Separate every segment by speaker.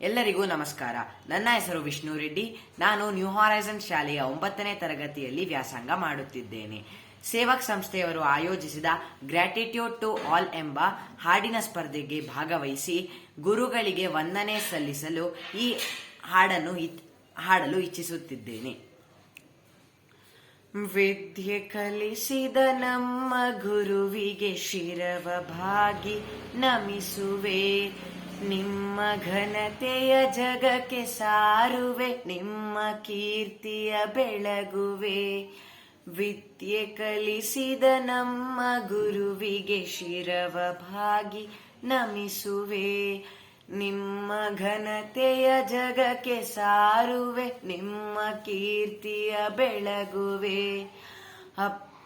Speaker 1: ಎಲ್ಲರಿಗೂ ನಮಸ್ಕಾರ. ನನ್ನ ಹೆಸರು ವಿಷ್ಣು ರೆಡ್ಡಿ. ನಾನು ನ್ಯೂ ಹಾರೈಸನ್ ಶಾಲೆಯ ಒಂಬತ್ತನೇ ತರಗತಿಯಲ್ಲಿ ವ್ಯಾಸಂಗ ಮಾಡುತ್ತಿದ್ದೇನೆ. ಸೇವಕ್ ಸಂಸ್ಥೆಯವರು ಆಯೋಜಿಸಿದ ಗ್ರ್ಯಾಟಿಟ್ಯೂಡ್ ಟು ಆಲ್ ಎಂಬ ಹಾಡಿನ ಸ್ಪರ್ಧೆಗೆ ಭಾಗವಹಿಸಿ ಗುರುಗಳಿಗೆ ವಂದನೆ ಸಲ್ಲಿಸಲು ಈ ಹಾಡನ್ನು ಹಾಡಲು ಇಚ್ಛಿಸುತ್ತಿದ್ದೇನೆ. ವಿದ್ಯೆ ಕಲಿಸಿದ ನಮ್ಮ ಗುರುವಿಗೆ ಶಿರವ ಭಾಗಿ ನಮಿಸುವೆ. ನಿಮ್ಮ ಘನತೆಯ ಜಗಕ್ಕೆ ಸಾರುವೆ, ನಿಮ್ಮ ಕೀರ್ತಿಯ ಬೆಳಗುವೆ. ವಿದ್ಯೆ ಕಲಿಸಿದ ನಮ್ಮ ಗುರುವಿಗೆ ಶಿರವ ಭಾಗಿ ನಮಿಸುವೆ. ನಿಮ್ಮ ಘನತೆಯ ಜಗಕ್ಕೆ ಸಾರುವೆ, ನಿಮ್ಮ ಕೀರ್ತಿಯ ಬೆಳಗುವೆ.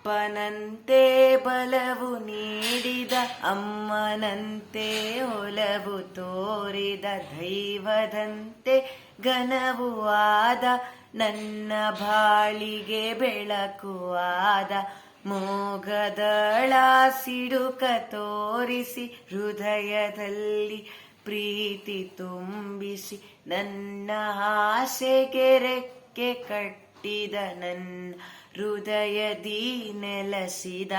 Speaker 1: ಅಪ್ಪನಂತೆ ಬಲವು ನೀಡಿದ ಅಮ್ಮನಂತೆ ಒಲವು ತೋರಿದ ದೈವದಂತೆ ಘನವು ಆದ ನನ್ನ ಬಾಳಿಗೆ ಬೆಳಕು ಆದ ಮೋಗದಳ ಸಿಡುಕ ತೋರಿಸಿ ಹೃದಯದಲ್ಲಿ ಪ್ರೀತಿ ತುಂಬಿಸಿ ನನ್ನ ಆಸೆಗೆ ರೆಕ್ಕೆ ಕಟ್ಟಿದ ನನ್ನ ಹೃದಯದಿ ನೆಲೆಸಿದ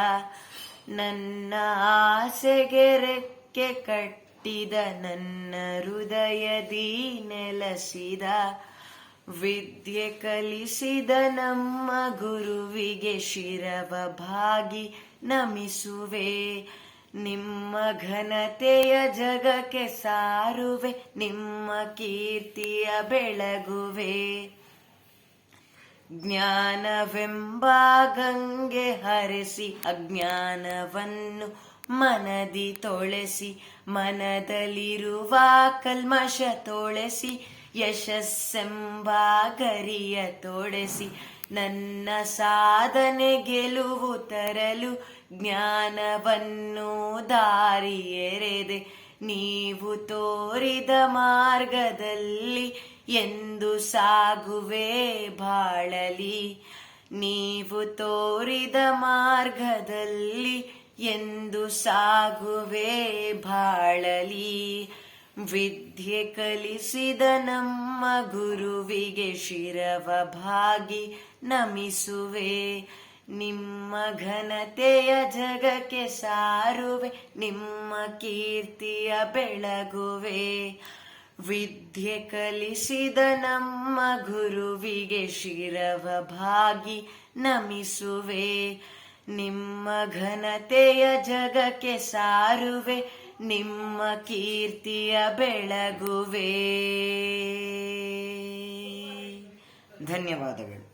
Speaker 1: ನನ್ನ ಆಸೆಗೆ ರೆಕ್ಕೆ ಕಟ್ಟಿದ ನನ್ನ ಹೃದಯದಿ ನೆಲೆಸಿದ ವಿದ್ಯೆ ಕಲಿಸಿದ ನಮ್ಮ ಗುರುವಿಗೆ ಶಿರವ ಭಾಗಿ ನಮಿಸುವೆ. ನಿಮ್ಮ ಘನತೆಯ ಜಗಕ್ಕೆ ಸಾರುವೆ, ನಿಮ್ಮ ಕೀರ್ತಿಯ ಬೆಳಗುವೆ. ಜ್ಞಾನವೆಂಬ ಗಂಗೆ ಹರಿಸಿ ಅಜ್ಞಾನವನ್ನು ಮನದಿ ತೊಳೆಸಿ, ಮನದಲ್ಲಿರುವ ಕಲ್ಮಶ ತೊಳೆಸಿ, ಯಶಸ್ಸೆಂಬ ಗರಿಯ ತೊಳೆಸಿ ನನ್ನ ಸಾಧನೆ ಗೆಲುವು ತರಲು ಜ್ಞಾನವನ್ನು ದಾರಿಯೆರೆದೆ. ನೀವು ತೋರಿದ ಮಾರ್ಗದಲ್ಲಿ ಎಂದು ಸಾಗುವೆ ಬಾಳಲಿ. ನೀವು ತೋರಿದ ಮಾರ್ಗದಲ್ಲಿ ಎಂದು ಸಾಗುವೆ ಬಾಳಲಿ. ವಿದ್ಯೆ ಕಲಿಸಿದ ನಮ್ಮ ಗುರುವಿಗೆ ಶಿರವ ಭಾಗಿ ನಮಿಸುವೆ. ನಿಮ್ಮ ಘನತೆಯ ಜಗಕ್ಕೆ ಸಾರುವೆ, ನಿಮ್ಮ ಕೀರ್ತಿಯ ಬೆಳಗುವೆ. ವಿದ್ಯೆ ಕಲಿಸಿದ ನಮ್ಮ ಗುರುವಿಗೆ ಶಿರವ ಭಾಗಿ ನಮಿಸುವೆ. ನಿಮ್ಮ ಘನತೆಯ ಜಗಕ್ಕೆ ಸಾರುವೆ, ನಿಮ್ಮ ಕೀರ್ತಿಯ ಬೆಳಗುವೆ. ಧನ್ಯವಾದಗಳು.